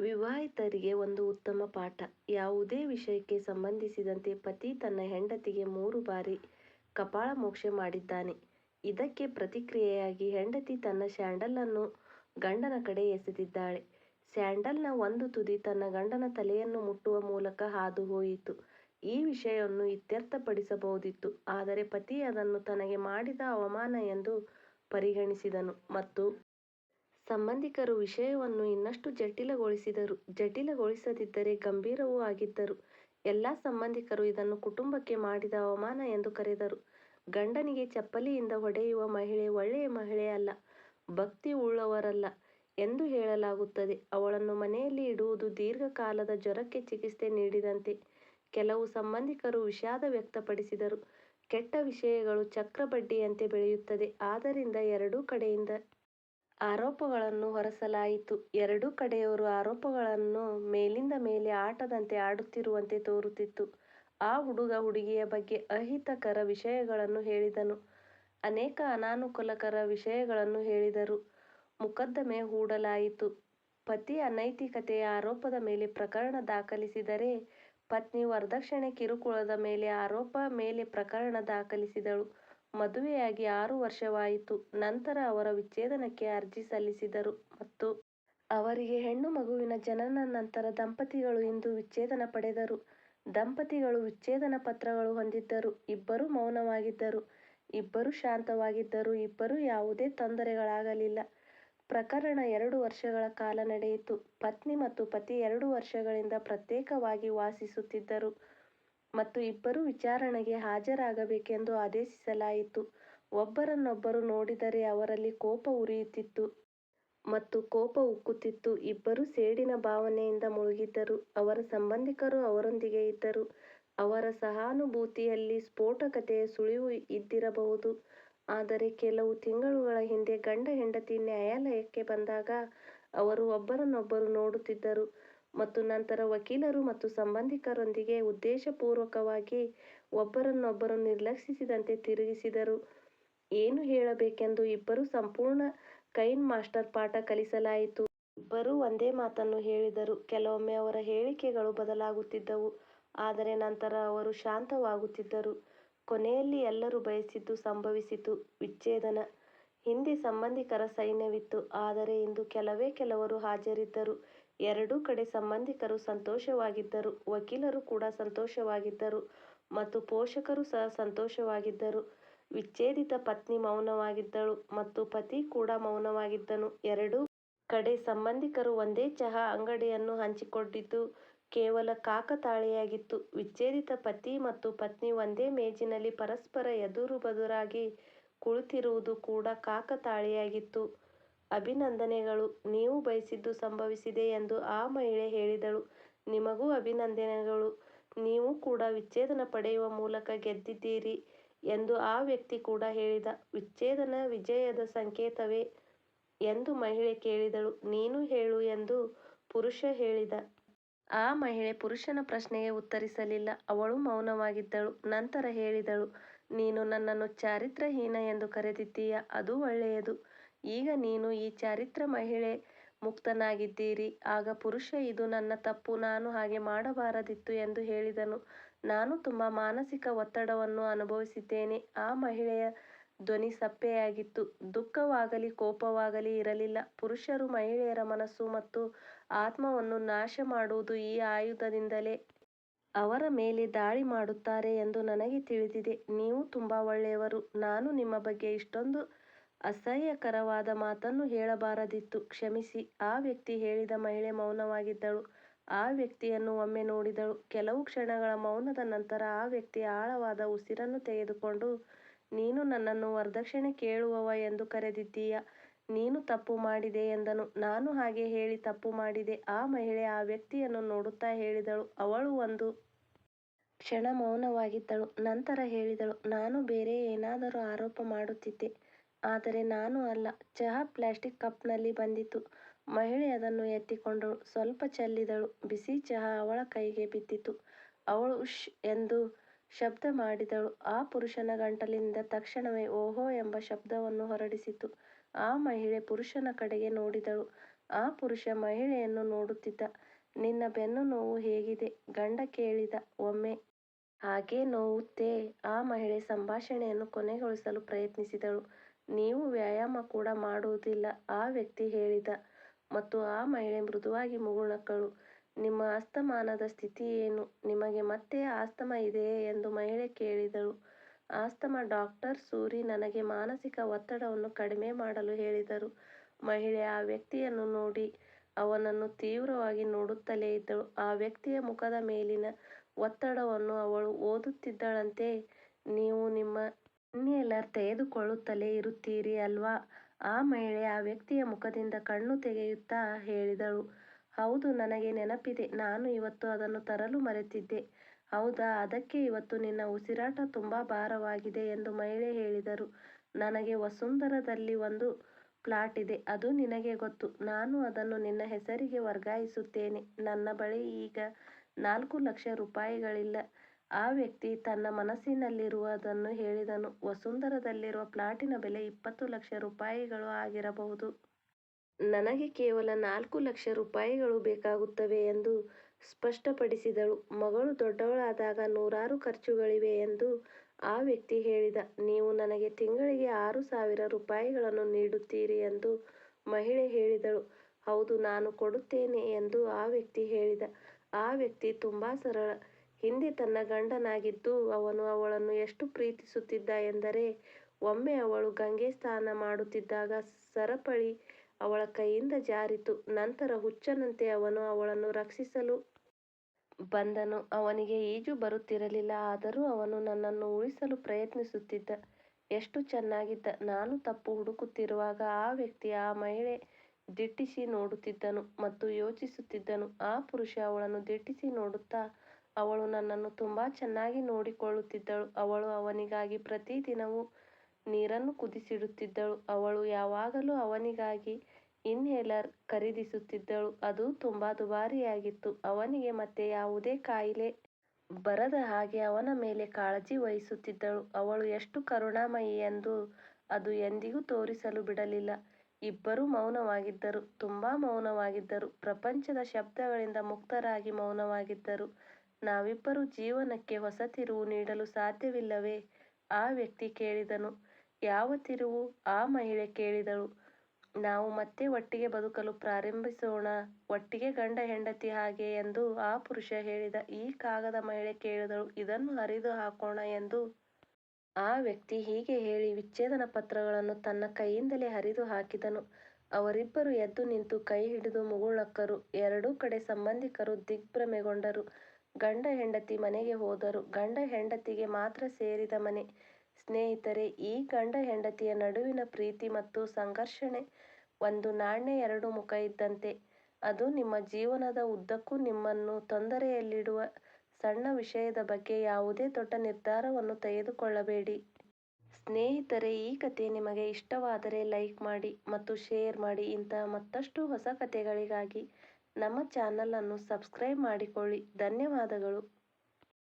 ವಿವಾಹಿತರಿಗೆ ಒಂದು ಉತ್ತಮ ಪಾಠ. ಯಾವುದೇ ವಿಷಯಕ್ಕೆ ಸಂಬಂಧಿಸಿದಂತೆ ಪತಿ ತನ್ನ ಹೆಂಡತಿಗೆ ಮೂರು ಬಾರಿ ಕಪಾಳಮೋಕ್ಷ ಮಾಡಿದ್ದಾನೆ. ಇದಕ್ಕೆ ಪ್ರತಿಕ್ರಿಯೆಯಾಗಿ ಹೆಂಡತಿ ತನ್ನ ಸ್ಯಾಂಡಲ್ ಅನ್ನು ಗಂಡನ ಕಡೆ ಎಸೆದಿದ್ದಾಳೆ. ಸ್ಯಾಂಡಲ್ನ ಒಂದು ತುದಿ ತನ್ನ ಗಂಡನ ತಲೆಯನ್ನು ಮುಟ್ಟುವ ಮೂಲಕ ಹಾದು ಹೋಯಿತು. ಈ ವಿಷಯವನ್ನು ಇತ್ಯರ್ಥಪಡಿಸಬಹುದಿತ್ತು, ಆದರೆ ಪತಿ ಅದನ್ನು ತನಗೆ ಮಾಡಿದ ಅವಮಾನ ಎಂದು ಪರಿಗಣಿಸಿದನು ಮತ್ತು ಸಂಬಂಧಿಕರು ವಿಷಯವನ್ನು ಇನ್ನಷ್ಟು ಜಟಿಲಗೊಳಿಸಿದರು. ಜಟಿಲಗೊಳಿಸದಿದ್ದರೆ ಗಂಭೀರವೂ ಆಗಿದ್ದರು. ಎಲ್ಲ ಸಂಬಂಧಿಕರು ಇದನ್ನು ಕುಟುಂಬಕ್ಕೆ ಮಾಡಿದ ಅವಮಾನ ಎಂದು ಕರೆದರು. ಗಂಡನಿಗೆ ಚಪ್ಪಲಿಯಿಂದ ಹೊಡೆಯುವ ಮಹಿಳೆ ಒಳ್ಳೆಯ ಮಹಿಳೆ ಅಲ್ಲ, ಭಕ್ತಿ ಉಳ್ಳವರಲ್ಲ ಎಂದು ಹೇಳಲಾಗುತ್ತದೆ. ಅವಳನ್ನು ಮನೆಯಲ್ಲಿ ಇಡುವುದು ದೀರ್ಘಕಾಲದ ಜ್ವರಕ್ಕೆ ಚಿಕಿತ್ಸೆ ನೀಡಿದಂತೆ. ಕೆಲವು ಸಂಬಂಧಿಕರು ವಿಷಾದ ವ್ಯಕ್ತಪಡಿಸಿದರು. ಕೆಟ್ಟ ವಿಷಯಗಳು ಚಕ್ರಬಡ್ಡಿಯಂತೆ ಬೆಳೆಯುತ್ತದೆ, ಆದ್ದರಿಂದ ಎರಡೂ ಕಡೆಯಿಂದ ಆರೋಪಗಳನ್ನು ಹೊರಸಲಾಯಿತು. ಎರಡೂ ಕಡೆಯವರು ಆರೋಪಗಳನ್ನು ಮೇಲಿಂದ ಮೇಲೆ ಆಟದಂತೆ ಆಡುತ್ತಿರುವಂತೆ ತೋರುತ್ತಿತ್ತು. ಆ ಹುಡುಗ ಹುಡುಗಿಯ ಬಗ್ಗೆ ಅಹಿತಕರ ವಿಷಯಗಳನ್ನು ಹೇಳಿದನು, ಅನೇಕ ಅನಾನುಕೂಲಕರ ವಿಷಯಗಳನ್ನು ಹೇಳಿದರು. ಮೊಕದ್ದಮೆ ಹೂಡಲಾಯಿತು. ಪತಿ ಅನೈತಿಕತೆಯ ಆರೋಪದ ಮೇಲೆ ಪ್ರಕರಣ ದಾಖಲಿಸಿದರೆ, ಪತ್ನಿ ವರದಕ್ಷಿಣೆ ಕಿರುಕುಳದ ಮೇಲೆ ಆರೋಪ ಮೇಲೆ ಪ್ರಕರಣ ದಾಖಲಿಸಿದಳು. ಮದುವೆಯಾಗಿ ಆರು ವರ್ಷವಾಯಿತು, ನಂತರ ಅವರ ವಿಚ್ಛೇದನಕ್ಕೆ ಅರ್ಜಿ ಸಲ್ಲಿಸಿದರು ಮತ್ತು ಅವರಿಗೆ ಹೆಣ್ಣು ಮಗುವಿನ ಜನನ ನಂತರ ದಂಪತಿಗಳು ಇಂದು ವಿಚ್ಛೇದನ ಪಡೆದರು. ದಂಪತಿಗಳು ವಿಚ್ಛೇದನ ಪತ್ರಗಳು ಹೊಂದಿದ್ದರು, ಇಬ್ಬರೂ ಮೌನವಾಗಿದ್ದರು, ಇಬ್ಬರು ಶಾಂತವಾಗಿದ್ದರು, ಇಬ್ಬರು ಯಾವುದೇ ತೊಂದರೆಗಳಾಗಲಿಲ್ಲ. ಪ್ರಕರಣ ಎರಡು ವರ್ಷಗಳ ಕಾಲ ನಡೆಯಿತು. ಪತ್ನಿ ಮತ್ತು ಪತಿ ಎರಡು ವರ್ಷಗಳಿಂದ ಪ್ರತ್ಯೇಕವಾಗಿ ವಾಸಿಸುತ್ತಿದ್ದರು ಮತ್ತು ಇಬ್ಬರೂ ವಿಚಾರಣೆಗೆ ಹಾಜರಾಗಬೇಕೆಂದು ಆದೇಶಿಸಲಾಯಿತು. ಒಬ್ಬರನ್ನೊಬ್ಬರು ನೋಡಿದರೆ ಅವರಲ್ಲಿ ಕೋಪ ಉರಿಯುತ್ತಿತ್ತು ಮತ್ತು ಕೋಪ ಉಕ್ಕುತ್ತಿತ್ತು. ಇಬ್ಬರೂ ಸೇಡಿನ ಭಾವನೆಯಿಂದ ಮುಳುಗಿದ್ದರು. ಅವರ ಸಂಬಂಧಿಕರು ಅವರೊಂದಿಗೆ ಇದ್ದರು. ಅವರ ಸಹಾನುಭೂತಿಯಲ್ಲಿ ಸ್ಫೋಟಕತೆಯ ಸುಳಿವು ಇದ್ದಿರಬಹುದು. ಆದರೆ ಕೆಲವು ತಿಂಗಳುಗಳ ಹಿಂದೆ ಗಂಡ-ಹೆಂಡತಿ ನ್ಯಾಯಾಲಯಕ್ಕೆ ಬಂದಾಗ ಅವರು ಒಬ್ಬರನ್ನೊಬ್ಬರು ನೋಡುತ್ತಿದ್ದರು ಮತ್ತು ನಂತರ ವಕೀಲರು ಮತ್ತು ಸಂಬಂಧಿಕರೊಂದಿಗೆ ಉದ್ದೇಶಪೂರ್ವಕವಾಗಿ ಒಬ್ಬರನ್ನೊಬ್ಬರು ನಿರ್ಲಕ್ಷಿಸಿದಂತೆ ತಿರುಗಿಸಿದರು. ಏನು ಹೇಳಬೇಕೆಂದು ಇಬ್ಬರೂ ಸಂಪೂರ್ಣ ಕೈನ್ ಮಾಸ್ಟರ್ ಪಾಠ ಕಲಿಸಲಾಯಿತು. ಇಬ್ಬರೂ ಒಂದೇ ಮಾತನ್ನು ಹೇಳಿದರು. ಕೆಲವೊಮ್ಮೆ ಅವರ ಹೇಳಿಕೆಗಳು ಬದಲಾಗುತ್ತಿದ್ದವು, ಆದರೆ ನಂತರ ಅವರು ಶಾಂತವಾಗುತ್ತಿದ್ದರು. ಕೊನೆಯಲ್ಲಿ ಎಲ್ಲರೂ ಬಯಸಿದ್ದು ಸಂಭವಿಸಿತು, ವಿಚ್ಛೇದನ. ಹಿಂದೆ ಸಂಬಂಧಿಕರ ಸೈನ್ಯವಿತ್ತು, ಆದರೆ ಇಂದು ಕೆಲವೇ ಕೆಲವರು ಹಾಜರಿದ್ದರು. ಎರಡೂ ಕಡೆ ಸಂಬಂಧಿಕರು ಸಂತೋಷವಾಗಿದ್ದರು, ವಕೀಲರು ಕೂಡ ಸಂತೋಷವಾಗಿದ್ದರು ಮತ್ತು ಪೋಷಕರು ಸಹ ಸಂತೋಷವಾಗಿದ್ದರು. ವಿಚ್ಛೇದಿತ ಪತ್ನಿ ಮೌನವಾಗಿದ್ದಳು ಮತ್ತು ಪತಿ ಕೂಡ ಮೌನವಾಗಿದ್ದನು. ಎರಡೂ ಕಡೆ ಸಂಬಂಧಿಕರು ಒಂದೇ ಚಹಾ ಅಂಗಡಿಯನ್ನು ಹಂಚಿಕೊಂಡಿದ್ದು ಕೇವಲ ಕಾಕತಾಳೆಯಾಗಿತ್ತು ವಿಚ್ಛೇದಿತ ಪತಿ ಮತ್ತು ಪತ್ನಿ ಒಂದೇ ಮೇಜಿನಲ್ಲಿ ಪರಸ್ಪರ ಎದುರು ಬದುರಾಗಿ ಕುಳಿತಿರುವುದು ಕೂಡ ಕಾಕತಾಳೀಯವಾಗಿತ್ತು. ಅಭಿನಂದನೆಗಳು, ನೀವು ಬಯಸಿದ್ದು ಸಂಭವಿಸಿದೆ ಎಂದು ಆ ಮಹಿಳೆ ಹೇಳಿದಳು. ನಿಮಗೂ ಅಭಿನಂದನೆಗಳು, ನೀವು ಕೂಡ ವಿಚ್ಛೇದನ ಪಡೆಯುವ ಮೂಲಕ ಗೆದ್ದಿದ್ದೀರಿ ಎಂದು ಆ ವ್ಯಕ್ತಿ ಕೂಡ ಹೇಳಿದ. ವಿಚ್ಛೇದನ ವಿಜಯದ ಸಂಕೇತವೇ ಎಂದು ಮಹಿಳೆ ಕೇಳಿದಳು. ನೀನು ಹೇಳು ಎಂದು ಪುರುಷ ಹೇಳಿದ. ಆ ಮಹಿಳೆ ಪುರುಷನ ಪ್ರಶ್ನೆಗೆ ಉತ್ತರಿಸಲಿಲ್ಲ. ಅವಳು ಮೌನವಾಗಿದ್ದಳು. ನಂತರ ಹೇಳಿದಳು, ನೀನು ನನ್ನನ್ನು ಚಾರಿತ್ರಹೀನ ಎಂದು ಕರೆದಿದ್ದೀಯ, ಅದು ಒಳ್ಳೆಯದು. ಈಗ ನೀನು ಈ ಚಾರಿತ್ರ ಮಹಿಳೆ ಮುಕ್ತನಾಗಿದ್ದೀರಿ. ಆಗ ಪುರುಷ, ಇದು ನನ್ನ ತಪ್ಪು, ನಾನು ಹಾಗೆ ಮಾಡಬಾರದಿತ್ತು ಎಂದು ಹೇಳಿದನು. ನಾನು ತುಂಬಾ ಮಾನಸಿಕ ಒತ್ತಡವನ್ನು ಅನುಭವಿಸಿದ್ದೇನೆ. ಆ ಮಹಿಳೆಯ ಧ್ವನಿ ಸಪ್ಪೆಯಾಗಿತ್ತು. ದುಃಖವಾಗಲಿ ಕೋಪವಾಗಲಿ ಇರಲಿಲ್ಲ. ಪುರುಷರು ಮಹಿಳೆಯರ ಮನಸ್ಸು ಮತ್ತು ಆತ್ಮವನ್ನು ನಾಶ ಮಾಡುವುದು ಈ ಆಯುಧದಿಂದಲೇ. ಅವರ ಮೇಲೆ ದಾಳಿ ಮಾಡುತ್ತಾರೆ ಎಂದು ನನಗೆ ತಿಳಿದಿದೆ. ನೀವು ತುಂಬಾ ಒಳ್ಳೆಯವರು. ನಾನು ನಿಮ್ಮ ಬಗ್ಗೆ ಇಷ್ಟೊಂದು ಅಸಹ್ಯಕರವಾದ ಮಾತನ್ನು ಹೇಳಬಾರದಿತ್ತು. ಕ್ಷಮಿಸಿ. ಆ ವ್ಯಕ್ತಿ ಹೇಳಿದ ಮಹಿಳೆ ಮೌನವಾಗಿದ್ದಳು. ಆ ವ್ಯಕ್ತಿಯನ್ನು ಒಮ್ಮೆ ನೋಡಿದಳು. ಕೆಲವು ಕ್ಷಣಗಳ ಮೌನದ ನಂತರ ಆ ವ್ಯಕ್ತಿ ಆಳವಾದ ಉಸಿರನ್ನು ತೆಗೆದುಕೊಂಡು, ನೀನು ನನ್ನನ್ನು ವರದಕ್ಷಿಣೆ ಕೇಳುವವ ಎಂದು ಕರೆದಿದ್ದೀಯ, ನೀನು ತಪ್ಪು ಮಾಡಿದೆ ಎಂದನು. ನಾನು ಹಾಗೆ ಹೇಳಿ ತಪ್ಪು ಮಾಡಿದೆ, ಆ ಮಹಿಳೆ ಆ ವ್ಯಕ್ತಿಯನ್ನು ನೋಡುತ್ತಾ ಹೇಳಿದಳು. ಅವಳು ಒಂದು ಕ್ಷಣ ಮೌನವಾಗಿದ್ದಳು, ನಂತರ ಹೇಳಿದಳು, ನಾನು ಬೇರೆ ಏನಾದರೂ ಆರೋಪ ಮಾಡುತ್ತಿದ್ದೆ, ಆದರೆ ನಾನು ಅಲ್ಲ. ಚಹಾ ಪ್ಲಾಸ್ಟಿಕ್ ಕಪ್ನಲ್ಲಿ ಬಂದಿತು. ಮಹಿಳೆ ಅದನ್ನು ಎತ್ತಿಕೊಂಡಳು, ಸ್ವಲ್ಪ ಚೆಲ್ಲಿದಳು. ಬಿಸಿ ಚಹಾ ಅವಳ ಕೈಗೆ ಬಿದ್ದಿತು. ಅವಳು ಉಶ್ ಎಂದು ಶಬ್ದ ಮಾಡಿದಳು. ಆ ಪುರುಷನ ಗಂಟಲಿನಿಂದ ತಕ್ಷಣವೇ 'ಓಹೋ' ಎಂಬ ಶಬ್ದವನ್ನು ಹೊರಡಿಸಿತು. ಆ ಮಹಿಳೆ ಪುರುಷನ ಕಡೆಗೆ ನೋಡಿದಳು ಆ ಪುರುಷ ಮಹಿಳೆಯನ್ನು ನೋಡುತ್ತಿದ್ದ. ನಿನ್ನ ಬೆನ್ನು ನೋವು ಹೇಗಿದೆ? ಗಂಡ ಕೇಳಿದ. ಒಮ್ಮೆ ಹಾಗೇ ನೋವುತ್ತೇ? ಆ ಮಹಿಳೆ ಸಂಭಾಷಣೆಯನ್ನು ಕೊನೆಗೊಳಿಸಲು ಪ್ರಯತ್ನಿಸಿದಳು. ನೀವು ವ್ಯಾಯಾಮ ಕೂಡ ಮಾಡುವುದಿಲ್ಲ, ಆ ವ್ಯಕ್ತಿ ಹೇಳಿದ ಮತ್ತು ಆ ಮಹಿಳೆ ಮೃದುವಾಗಿ ಮುಗುಳ್ನಕ್ಕಳು. ನಿಮ್ಮ ಅಸ್ತಮಾನದ ಸ್ಥಿತಿ ಏನು? ನಿಮಗೆ ಮತ್ತೆ ಆಸ್ತಮಾ ಇದೆಯೇ ಎಂದು ಮಹಿಳೆ ಕೇಳಿದಳು. ಆಸ್ತಮ ಡಾಕ್ಟರ್ ಸೂರಿ ನನಗೆ ಮಾನಸಿಕ ಒತ್ತಡವನ್ನು ಕಡಿಮೆ ಮಾಡಲು ಹೇಳಿದರು. ಮಹಿಳೆ ಆ ವ್ಯಕ್ತಿಯನ್ನು ನೋಡಿ ಅವನನ್ನು ತೀವ್ರವಾಗಿ ನೋಡುತ್ತಲೇ ಇದ್ದಳು. ಆ ವ್ಯಕ್ತಿಯ ಮುಖದ ಮೇಲಿನ ಒತ್ತಡವನ್ನು ಅವಳು ಓದುತ್ತಿದ್ದಳಂತೆ. ನೀವು ನಿಮ್ಮ ತೆಗೆದುಕೊಳ್ಳುತ್ತಲೇ ಇರುತ್ತೀರಿ ಅಲ್ವಾ? ಆ ಮಹಿಳೆ ಆ ವ್ಯಕ್ತಿಯ ಮುಖದಿಂದ ಕಣ್ಣು ತೆಗೆಯುತ್ತಾ ಹೇಳಿದಳು. ಹೌದು, ನನಗೆ ನೆನಪಿದೆ. ನಾನು ಇವತ್ತು ಅದನ್ನು ತರಲು ಮರೆತಿದ್ದೆ. ಹೌದಾ ಅದಕ್ಕೆ ಇವತ್ತು ನಿನ್ನ ಉಸಿರಾಟ ತುಂಬಾ ಭಾರವಾಗಿದೆ ಎಂದು ಮಹಿಳೆ ಹೇಳಿದರು. ನನಗೆ ವಸುಂಧರದಲ್ಲಿ ಒಂದು ಪ್ಲಾಟ್ ಇದೆ. ಅದು ನಿನಗೆ ಗೊತ್ತು. ನಾನು ಅದನ್ನು ನಿನ್ನ ಹೆಸರಿಗೆ ವರ್ಗಾಯಿಸುತ್ತೇನೆ. ನನ್ನ ಬಳಿ ಈಗ ನಾಲ್ಕು ಲಕ್ಷ ರೂಪಾಯಿಗಳಿಲ್ಲ. ಆ ವ್ಯಕ್ತಿ ತನ್ನ ಮನಸ್ಸಿನಲ್ಲಿರುವುದನ್ನು ಹೇಳಿದನು. ವಸುಂಧರದಲ್ಲಿರುವ ಪ್ಲಾಟಿನ ಬೆಲೆ ಇಪ್ಪತ್ತು ಲಕ್ಷ ರೂಪಾಯಿಗಳು ಆಗಿರಬಹುದು. ನನಗೆ ಕೇವಲ ನಾಲ್ಕು ಲಕ್ಷ ರೂಪಾಯಿಗಳು ಬೇಕಾಗುತ್ತವೆ ಎಂದು ಸ್ಪಷ್ಟಪಡಿಸಿದಳು. ಮಗಳು ದೊಡ್ಡವಳಾದಾಗ ನೂರಾರು ಖರ್ಚುಗಳಿವೆ ಎಂದು ಆ ವ್ಯಕ್ತಿ ಹೇಳಿದ. ನೀವು ನನಗೆ ತಿಂಗಳಿಗೆ ಆರು ಸಾವಿರ ರೂಪಾಯಿಗಳನ್ನು ನೀಡುತ್ತೀರಿ ಎಂದು ಮಹಿಳೆ ಹೇಳಿದಳು. ಹೌದು, ನಾನು ಕೊಡುತ್ತೇನೆ ಎಂದು ಆ ವ್ಯಕ್ತಿ ಹೇಳಿದ. ಆ ವ್ಯಕ್ತಿ ತುಂಬಾ ಸರಳ. ಹಿಂದೆ ತನ್ನ ಗಂಡನಾಗಿದ್ದು ಅವನು ಅವಳನ್ನು ಎಷ್ಟು ಪ್ರೀತಿಸುತ್ತಿದ್ದ ಎಂದರೆ, ಒಮ್ಮೆ ಅವಳು ಗಂಗೆ ಸ್ನಾನ ಮಾಡುತ್ತಿದ್ದಾಗ ಸರಪಳಿ ಅವಳ ಕೈಯಿಂದ ಜಾರಿತು. ನಂತರ ಹುಚ್ಚನಂತೆ ಅವನು ಅವಳನ್ನು ರಕ್ಷಿಸಲು ಬಂದನು. ಅವನಿಗೆ ಈಜು ಬರುತ್ತಿರಲಿಲ್ಲ. ಆದರೂ ಅವನು ನನ್ನನ್ನು ಉಳಿಸಲು ಪ್ರಯತ್ನಿಸುತ್ತಿದ್ದ. ಎಷ್ಟು ಚೆನ್ನಾಗಿದ್ದ. ನಾನು ತಪ್ಪು ಹುಡುಕುತ್ತಿರುವಾಗ ಆ ವ್ಯಕ್ತಿ ಆ ಮಹಿಳೆ ದಿಟ್ಟಿಸಿ ನೋಡುತ್ತಿದ್ದನು ಮತ್ತು ಯೋಚಿಸುತ್ತಿದ್ದನು. ಆ ಪುರುಷ ಅವಳನ್ನು ದಿಟ್ಟಿಸಿ ನೋಡುತ್ತಾ ಅವಳು ನನ್ನನ್ನು ತುಂಬಾ ಚೆನ್ನಾಗಿ ನೋಡಿಕೊಳ್ಳುತ್ತಿದ್ದಳು. ಅವಳು ಅವನಿಗಾಗಿ ಪ್ರತಿದಿನವೂ ನೀರನ್ನು ಕುದಿಸಿಡುತ್ತಿದ್ದಳು. ಅವಳು ಯಾವಾಗಲೂ ಅವನಿಗಾಗಿ ಇನ್ಹೇಲರ್ ಖರೀದಿಸುತ್ತಿದ್ದಳು. ಅದು ತುಂಬಾ ದುಬಾರಿಯಾಗಿತ್ತು. ಅವನಿಗೆ ಮತ್ತೆ ಯಾವುದೇ ಕಾಯಿಲೆ ಬರದ ಹಾಗೆ ಅವನ ಮೇಲೆ ಕಾಳಜಿ ವಹಿಸುತ್ತಿದ್ದಳು. ಅವಳು ಎಷ್ಟು ಕರುಣಾಮಯಿ ಎಂದು ಅದು ಎಂದಿಗೂ ತೋರಿಸಲು ಬಿಡಲಿಲ್ಲ. ಇಬ್ಬರೂ ಮೌನವಾಗಿದ್ದರು. ತುಂಬಾ ಮೌನವಾಗಿದ್ದರು. ಪ್ರಪಂಚದ ಶಬ್ದಗಳಿಂದ ಮುಕ್ತರಾಗಿ ಮೌನವಾಗಿದ್ದರು. ನಾವಿಬ್ಬರೂ ಜೀವನಕ್ಕೆ ಹೊಸ ತಿರುವು ನೀಡಲು ಸಾಧ್ಯವಿಲ್ಲವೇ? ಆ ವ್ಯಕ್ತಿ ಕೇಳಿದನು. ಯಾವ ತಿರುವು? ಆ ಮಹಿಳೆ ಕೇಳಿದಳು. ನಾವು ಮತ್ತೆ ಒಟ್ಟಿಗೆ ಬದುಕಲು ಪ್ರಾರಂಭಿಸೋಣ. ಒಟ್ಟಿಗೆ ಗಂಡ ಹೆಂಡತಿ ಹಾಗೆ ಎಂದು ಆ ಪುರುಷ ಹೇಳಿದ. ಈ ಕಾಗದ ಮಹಿಳೆ ಕೇಳಿದಳು. ಇದನ್ನು ಹರಿದು ಹಾಕೋಣ ಎಂದು ಆ ವ್ಯಕ್ತಿ ಹೀಗೆ ಹೇಳಿ ವಿಚ್ಛೇದನ ಪತ್ರಗಳನ್ನು ತನ್ನ ಕೈಯಿಂದಲೇ ಹರಿದು ಹಾಕಿದನು. ಅವರಿಬ್ಬರು ಎದ್ದು ನಿಂತು ಕೈ ಹಿಡಿದು ಮುಗುಳಕ್ಕರು ಎರಡೂ ಕಡೆ ಸಂಬಂಧಿಕರು ದಿಗ್ಭ್ರಮೆಗೊಂಡರು. ಗಂಡ ಹೆಂಡತಿ ಮನೆಗೆ ಹೋದರು. ಗಂಡ ಹೆಂಡತಿಗೆ ಮಾತ್ರ ಸೇರಿದ ಮನೆ. ಸ್ನೇಹಿತರೆ, ಈ ಗಂಡ ಹೆಂಡತಿಯ ನಡುವಿನ ಪ್ರೀತಿ ಮತ್ತು ಸಂಘರ್ಷಣೆ ಒಂದು ನಾಣ್ಯ ಎರಡು ಮುಖ ಇದ್ದಂತೆ. ಅದು ನಿಮ್ಮ ಜೀವನದ ಉದ್ದಕ್ಕೂ ನಿಮ್ಮನ್ನು ತೊಂದರೆಯಲ್ಲಿಡುವ ಸಣ್ಣ ವಿಷಯದ ಬಗ್ಗೆ ಯಾವುದೇ ದೊಡ್ಡ ನಿರ್ಧಾರವನ್ನು ತೆಗೆದುಕೊಳ್ಳಬೇಡಿ. ಸ್ನೇಹಿತರೆ, ಈ ಕಥೆ ನಿಮಗೆ ಇಷ್ಟವಾದರೆ ಲೈಕ್ ಮಾಡಿ ಮತ್ತು ಶೇರ್ ಮಾಡಿ. ಇಂತಹ ಮತ್ತಷ್ಟು ಹೊಸ ಕಥೆಗಳಿಗಾಗಿ ನಮ್ಮ ಚಾನಲ್ ಅನ್ನು ಸಬ್ಸ್ಕ್ರೈಬ್ ಮಾಡಿಕೊಳ್ಳಿ. ಧನ್ಯವಾದಗಳು.